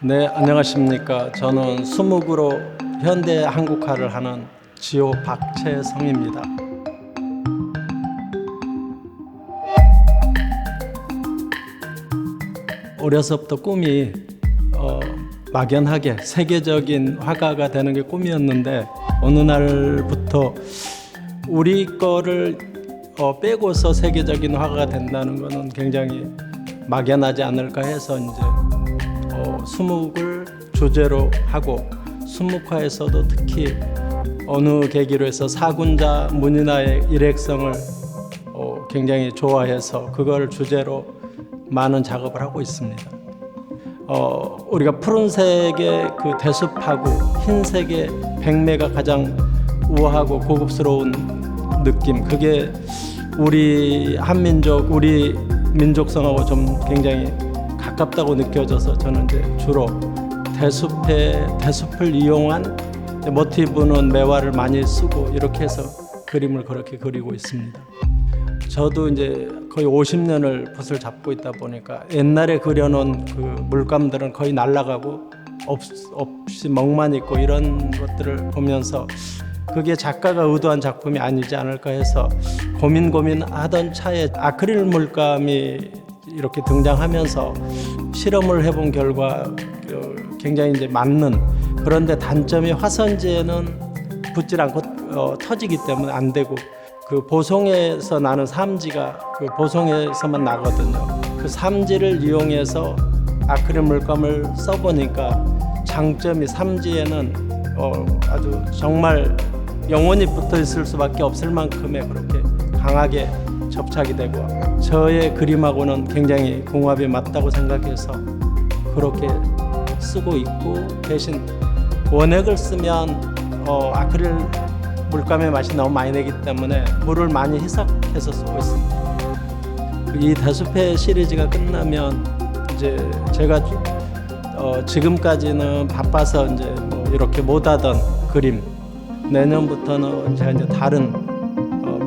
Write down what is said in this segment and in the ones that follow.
네, 안녕하십니까. 저는 수묵으로 현대 한국화를 하는 지호 박채성입니다. 어려서부터 꿈이 어, 막연하게 세계적인 화가가 되는 게 꿈이었는데 어느 날부터 우리 거를 어, 빼고서 세계적인 화가가 된다는 것은 굉장히 막연하지 않을까 해서 이제 어, 수묵을 주제로 하고 수묵화에서도 특히 어느 계기로 해서 사군자 문인화의 일획성을 어, 굉장히 좋아해서 그걸 주제로 많은 작업을 하고 있습니다. 어, 우리가 푸른색의 그 대숲하고 흰색의 백매가 가장 우아하고 고급스러운 느낌 그게 우리 한민족 우리 민족성하고 좀 굉장히 가깝다고 느껴져서 저는 이제 주로 대숲에 대숲을 이용한 모티브는 매화를 많이 쓰고 이렇게 해서 그림을 그렇게 그리고 있습니다. 저도 이제 거의 50년을 붓을 잡고 있다 보니까 옛날에 그려놓은 그 물감들은 거의 날아가고 없, 없이 멍만 있고 이런 것들을 보면서 그게 작가가 의도한 작품이 아니지 않을까 해서 고민 고민하던 차에 아크릴 물감이 이렇게 등장하면서 실험을 해본 결과 어, 굉장히 이제 맞는 그런데 단점이 화선지에는 붙질 않고 어, 터지기 때문에 안 되고 그 보송에서 나는 삼지가 그 보송에서만 나거든요. 그 삼지를 이용해서 아크릴 물감을 써보니까 장점이 삼지에는 어, 아주 정말 영원히 붙어 있을 수밖에 없을 만큼의 그렇게 강하게 접착이 되고 저의 그림하고는 굉장히 궁합이 맞다고 생각해서 그렇게 쓰고 있고 대신 원액을 쓰면 어, 아크릴 물감의 맛이 너무 많이 내기 때문에 물을 많이 희석해서 쓰고 있습니다. 이 다수패 시리즈가 끝나면 이제 제가 어, 지금까지는 바빠서 이제 뭐 이렇게 못하던 그림 내년부터는 제가 이제 다른 어,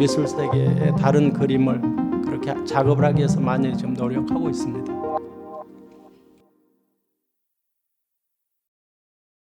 미술 세계의 다른 그림을 그렇게 작업을 하기 위해서 많이 지금 노력하고 있습니다.